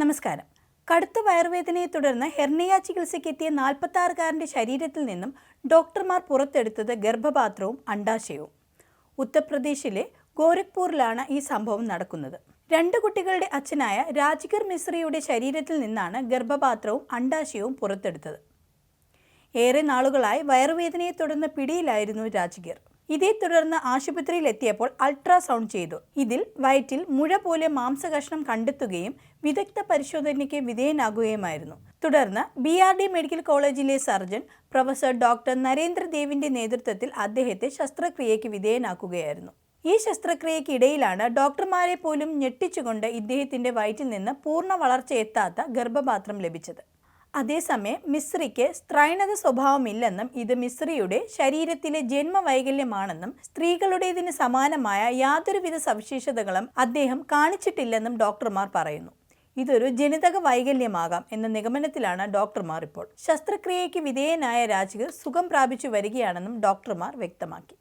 നമസ്കാരം. കടുത്ത വയറുവേദനയെ തുടർന്ന് ഹെർണിയ ചികിത്സയ്ക്കെത്തിയ നാൽപ്പത്തി ശരീരത്തിൽ നിന്നും ഡോക്ടർമാർ പുറത്തെടുത്തത് ഗർഭപാത്രവും അണ്ടാശയവും. ഉത്തർപ്രദേശിലെ ഗോരഖ്പൂരിലാണ് ഈ സംഭവം നടക്കുന്നത്. രണ്ട് കുട്ടികളുടെ അച്ഛനായ രാജ്ഗർ മിശ്രയുടെ ശരീരത്തിൽ നിന്നാണ് ഗർഭപാത്രവും അണ്ടാശയവും പുറത്തെടുത്തത്. ഏറെ നാളുകളായി വയറുവേദനയെ തുടർന്ന് പിടിയിലായിരുന്നു രാജ്ഗീർ ഇതേ തുടർന്ന് ആശുപത്രിയിൽ എത്തിയപ്പോൾ അൾട്രാസൗണ്ട് ചെയ്തു. ഇതിൽ വയറ്റിൽ മുഴ പോലെ മാംസകഷ്ണം കണ്ടെത്തുകയും വിദഗ്ധ പരിശോധനയ്ക്ക് വിധേയനാകുകയുമായിരുന്നു. തുടർന്ന് ബി ആർ ഡി മെഡിക്കൽ കോളേജിലെ സർജൻ പ്രൊഫസർ ഡോക്ടർ നരേന്ദ്രദേവിന്റെ നേതൃത്വത്തിൽ അദ്ദേഹത്തെ ശസ്ത്രക്രിയയ്ക്ക് വിധേയനാക്കുകയായിരുന്നു. ഈ ശസ്ത്രക്രിയയ്ക്ക് ഇടയിലാണ് ഡോക്ടർമാരെ പോലും ഞെട്ടിച്ചുകൊണ്ട് ഇദ്ദേഹത്തിന്റെ വയറ്റിൽ നിന്ന് പൂർണ വളർച്ചയെത്താത്ത ഗർഭപാത്രം ലഭിച്ചത്. അതേസമയം മിശ്രിക്ക് സ്ത്രൈണത സ്വഭാവമില്ലെന്നും ഇത് മിശ്രിയുടെ ശരീരത്തിലെ ജന്മവൈകല്യമാണെന്നും സ്ത്രീകളുടേതിന് സമാനമായ യാതൊരുവിധ സവിശേഷതകളും അദ്ദേഹം കാണിച്ചിട്ടില്ലെന്നും ഡോക്ടർമാർ പറയുന്നു. ഇതൊരു ജനിതക വൈകല്യമാകാം എന്ന നിഗമനത്തിലാണ് ഡോക്ടർമാർ ഇപ്പോൾ. ശസ്ത്രക്രിയയ്ക്ക് വിധേയനായ രാജികർ സുഖം പ്രാപിച്ചു വരികയാണെന്നും ഡോക്ടർമാർ വ്യക്തമാക്കി.